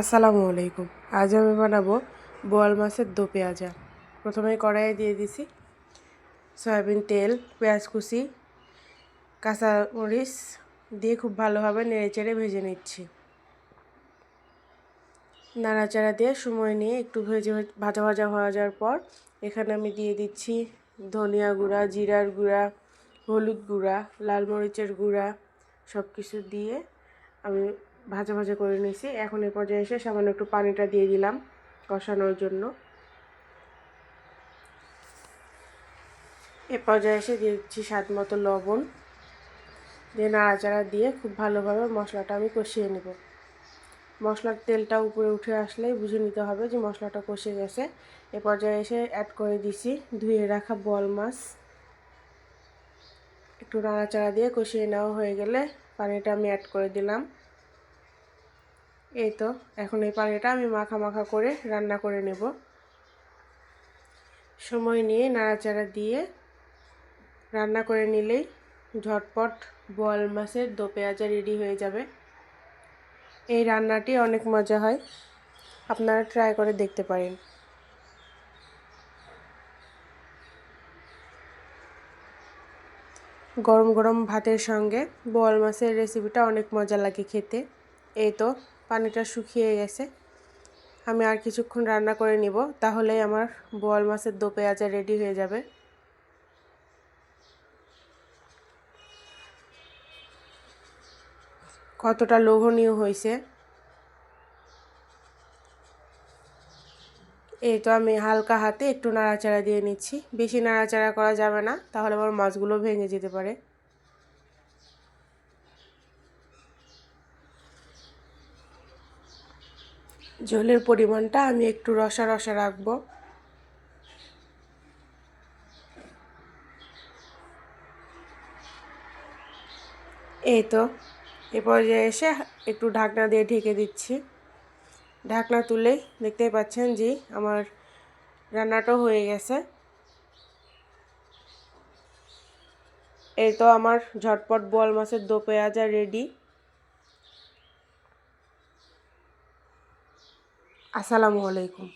আসসালামু আলাইকুম। আজ আমি বানাবো বোয়াল মাছের দো পেঁয়াজা। প্রথমে কড়াইয়ে দিয়ে দিছি সয়াবিন তেল, পেঁয়াজ কুচি, কাঁচা মরিচ দিয়ে খুব ভালোভাবে নেড়ে চেড়ে ভেজে নিচ্ছি। নাড়াচাড়া দিয়ে সময় নিয়ে একটু ভেজে ভাজা ভাজা হয়ে যাওয়ার পর এখানে আমি দিয়ে দিচ্ছি ধনিয়া গুঁড়া, জিরার গুঁড়া, হলুদ গুঁড়া, লাল মরিচের গুঁড়া সব কিছু দিয়ে আমি ভাজা ভাজা করে নিয়েছি। এখন এ পর্যায়ে এসে সামান্য একটু পানিটা দিয়ে দিলাম কষানোর জন্য। এ পর্যায়ে এসে দিচ্ছি স্বাদ মতো লবণ। দিয়ে নাড়াচাড়া দিয়ে খুব ভালোভাবে মশলাটা আমি কষিয়ে নেব। মশলার তেলটা উপরে উঠে আসলেই বুঝে নিতে হবে যে মশলাটা কষে গেছে। এ পর্যায়ে এসে অ্যাড করে দিছি ধুয়ে রাখা বল মাছ। একটু নাড়াচাড়া দিয়ে কষিয়ে নেওয়া হয়ে গেলে পানিটা আমি অ্যাড করে দিলাম। এই তো, এখন এই পানিটা আমি মাখা মাখা করে রান্না করে নেব। সময় নিয়ে নাড়াচাড়া দিয়ে রান্না করে নিলেই ঝটপট বল মাছের দো পেঁয়াজা রেডি হয়ে যাবে। এই রান্নাটি অনেক মজা হয়, আপনারা ট্রাই করে দেখতে পারেন। গরম গরম ভাতের সঙ্গে বোয়াল মাছের রেসিপিটা অনেক মজা লাগে খেতে। এই তো পানিটা শুকিয়ে গেছে। আমি আর কিছুক্ষণ রান্না করে নিব, তাহলেই আমার বোয়াল মাছের দো পেঁয়াজা রেডি হয়ে যাবে। কতটা লোভনীয় হয়েছে। এই তো আমি হালকা হাতে একটু নাড়াচাড়া দিয়ে নিচ্ছি। বেশি নাড়াচাড়া করা যাবে না, তাহলে আমার মাছগুলো ভেঙে যেতে পারে। জলের পরিমাণটা আমি একটু রসা রসা রাখব। এই তো, এ পর্যায়ে এসে একটু ঢাকনা দিয়ে ঢেকে দিচ্ছি। ঢাকনা তুলেই দেখতেই পাচ্ছেন যে আমার রান্নাটাও হয়ে গেছে। এই তো আমার ঝটপট বোয়াল মাছের দো পেঁয়াজা রেডি। আসসালামু আলাইকুম।